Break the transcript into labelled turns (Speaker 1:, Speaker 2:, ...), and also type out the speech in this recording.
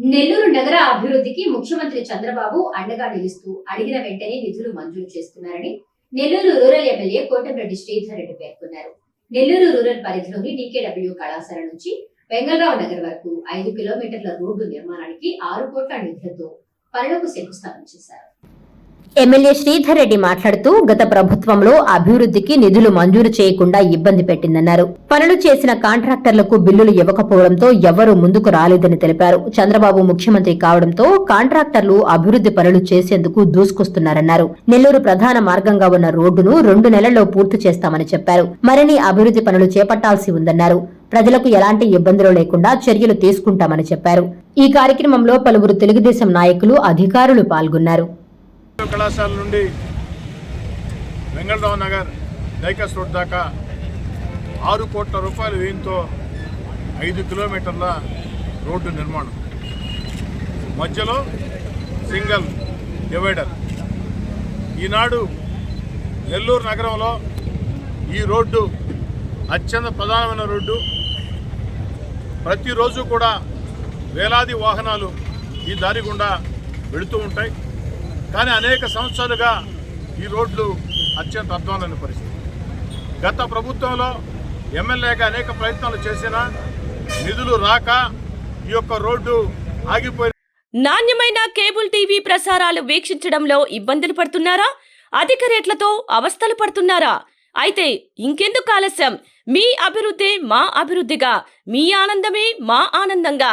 Speaker 1: నెల్లూరు నగర అభివృద్ధికి ముఖ్యమంత్రి చంద్రబాబు అండగా నిలుస్తూ అడిగిన వెంటనే నిధులు మంజూరు చేస్తున్నారని నెల్లూరు రూరల్ ఎమ్మెల్యే కోటంరెడ్డి శ్రీధర్ రెడ్డి పేర్కొన్నారు. నెల్లూరు రూరల్ పరిధిలోని డీకేడబ్ల్యూ కళాశాల నుంచి వెంగళరావు నగర్ వరకు ఐదు కిలోమీటర్ల రోడ్డు నిర్మాణానికి ఆరు కోట్ల నిధులతో పనులకు శంకుస్థాపన చేశారు.
Speaker 2: ఎమ్మెల్యే శ్రీధర్ రెడ్డి మాట్లాడుతూ గత ప్రభుత్వంలో అభివృద్ధికి నిధులు మంజూరు చేయకుండా ఇబ్బంది పెట్టిందన్నారు. పనులు చేసిన కాంట్రాక్టర్లకు బిల్లులు ఇవ్వకపోవడంతో ఎవరూ ముందుకు రాలేదని తెలిపారు. చంద్రబాబు ముఖ్యమంత్రి కావడంతో కాంట్రాక్టర్లు అభివృద్ధి పనులు చేసేందుకు దూసుకొస్తున్నారన్నారు. నెల్లూరు ప్రధాన మార్గంగా ఉన్న రోడ్డును రెండు నెలల్లో పూర్తి చేస్తామని చెప్పారు. మరిన్ని అభివృద్ధి పనులు చేపట్టాల్సి ఉందన్నారు. ప్రజలకు ఎలాంటి ఇబ్బందులు లేకుండా చర్యలు తీసుకుంటామని చెప్పారు. ఈ కార్యక్రమంలో పలువురు తెలుగుదేశం నాయకులు అధికారులు పాల్గొన్నారు.
Speaker 3: కళాశాల నుండి వెంగళరావు నగర్ డైకస్ రోడ్ దాకా ఆరు కోట్ల రూపాయల వ్యయంతో ఐదు కిలోమీటర్ల రోడ్డు నిర్మాణం. మధ్యలో సింగల్ డివైడర్. ఈనాడు నెల్లూరు నగరంలో ఈ రోడ్డు అత్యంత ప్రధానమైన రోడ్డు. ప్రతిరోజు కూడా వేలాది వాహనాలు ఈ దారి గుండా వెళుతూ ఉంటాయి. కానీ అనేక సంవత్సరాలుగా ఈ రోడ్లు అత్యంత అధ్వానమైన పరిస్థితి. గత ప్రభుత్వంలో ఎమ్మెల్యేగా అనేక ప్రయత్నాలు చేసినా నిధులు రాక ఈ యొక్క రోడ్డు ఆగిపోయి
Speaker 4: నాణ్యమైన కేబుల్ టీవీ ప్రసారాలు వీక్షించడంలో ఇబ్బందులు పడుతున్నారా? అధిక రేట్లతో అవస్థలు పడుతున్నారా? అయితే ఇంకెందుకు ఆలస్యం? మీ అభివృద్ధి మా అభివృద్ధిగా మీ ఆనందమే మా ఆనందంగా.